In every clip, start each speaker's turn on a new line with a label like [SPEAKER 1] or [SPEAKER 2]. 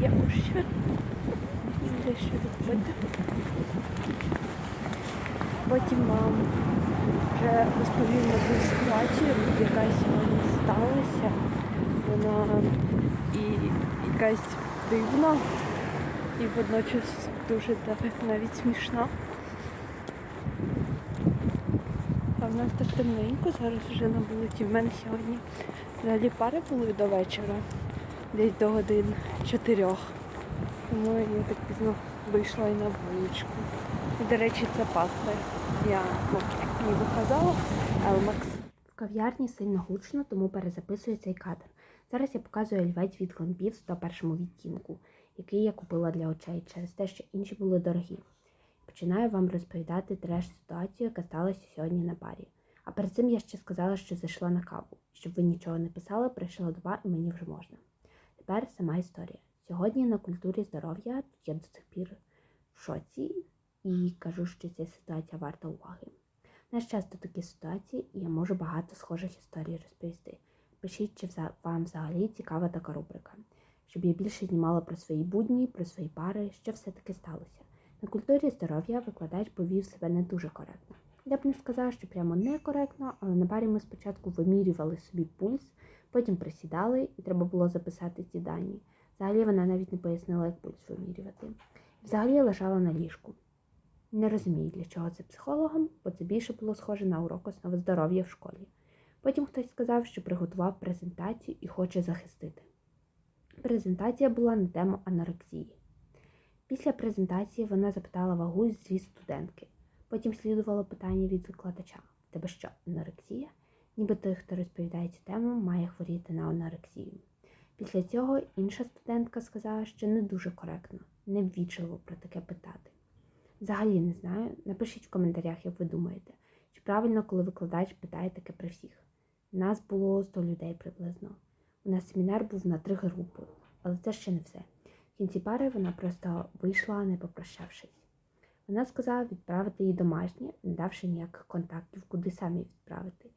[SPEAKER 1] явище. Де що робити. Потім вам вже розповім ту ситуацію, яка сьогодні сталася. Вона і якась дивна, і водночас дуже навіть смішна. А в нас так темненько, зараз вже на вулиці. В мене сьогодні взагалі пари були до вечора, десь до годин чотирьох. Тому я так пізно вийшла і на вуличку. І, до речі, це паста. Я ну, ніби казала, Елмакс.
[SPEAKER 2] В кав'ярні сильно гучно, тому перезаписую цей кадр. Зараз я показую олівець від Гонбів в 101 відтінку, який я купила для очей через те, що інші були дорогі. Починаю вам розповідати треш ситуацію, яка сталася сьогодні на барі. А перед цим я ще сказала, що зайшла на каву. Щоб ви нічого не писали, прийшла два і мені вже можна. Тепер сама історія. Сьогодні на культурі здоров'я я до сих пір в шоці і кажу, що ця ситуація варта уваги. У нас часто такі ситуації, і я можу багато схожих історій розповісти. Пишіть, чи вам взагалі цікава така рубрика, щоб я більше знімала про свої будні, про свої пари, що все-таки сталося. На культурі здоров'я викладач повів себе не дуже коректно. Я б не сказала, що прямо некоректно, але на барі ми спочатку вимірювали собі пульс, потім присідали, і треба було записати ці дані. Взагалі вона навіть не пояснила, як пульс вимірювати. Взагалі я лежала на ліжку. Не розумію, для чого це психологам, бо це більше було схоже на урок основи здоров'я в школі. Потім хтось сказав, що приготував презентацію і хоче захистити. Презентація була на тему анорексії. Після презентації вона запитала вагу зі студентки. Потім слідувало питання від викладача: тебе що, анорексія? Ніби той, хто розповідає цю тему, має хворіти на анорексію. Після цього інша студентка сказала, що не дуже коректно, неввічливо про таке питати. Взагалі не знаю. Напишіть в коментарях, як ви думаєте, чи правильно, коли викладач питає таке при всіх. Нас було 100 людей приблизно. У нас семінар був на три групи, але це ще не все. В кінці пари вона просто вийшла, не попрощавшись. Вона сказала відправити їй домашнє, не давши ніяких контактів, куди самі відправити.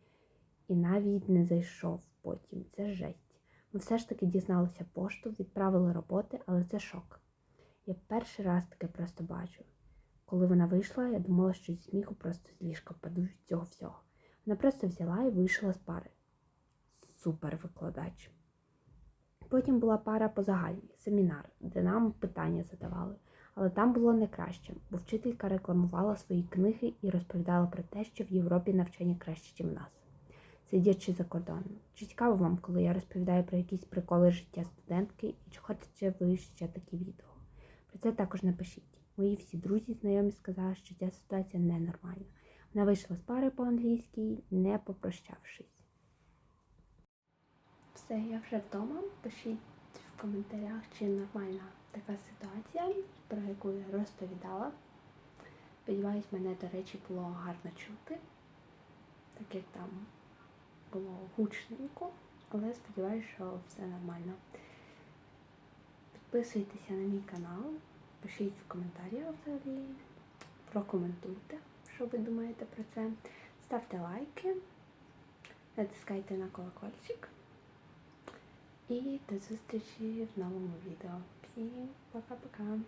[SPEAKER 2] І навіть не зайшов потім. Це жесть. Ми все ж таки дізналися пошту, відправили роботи, але це шок. Я перший раз таке просто бачу. Коли вона вийшла, я думала, що зі сміху просто з ліжка впаду від цього всього. Вона просто взяла і вийшла з пари. Супер викладач. Потім була пара по загальній, семінар, де нам питання задавали. Але там було не краще, бо вчителька рекламувала свої книги і розповідала про те, що в Європі навчання краще, ніж в нас, сидячи за кордоном. Чи цікаво вам, коли я розповідаю про якісь приколи життя студентки, і чи хочете ви ще такі відео? Про це також напишіть. Мої всі друзі, знайомі сказали, що ця ситуація ненормальна. Вона вийшла з пари по-англійськи, не попрощавшись. Все, я вже вдома. Пишіть в коментарях, чи нормальна така ситуація, про яку я розповідала. Сподіваюсь, мене, до речі, було гарно чути, так як там було гучненько, але сподіваюся, що все нормально. Підписуйтеся на мій канал, пишіть в коментарях взагалі, прокоментуйте, що ви думаєте про це. Ставте лайки, натискайте на колокольчик. І до зустрічі в новому відео. Всім пока-пока.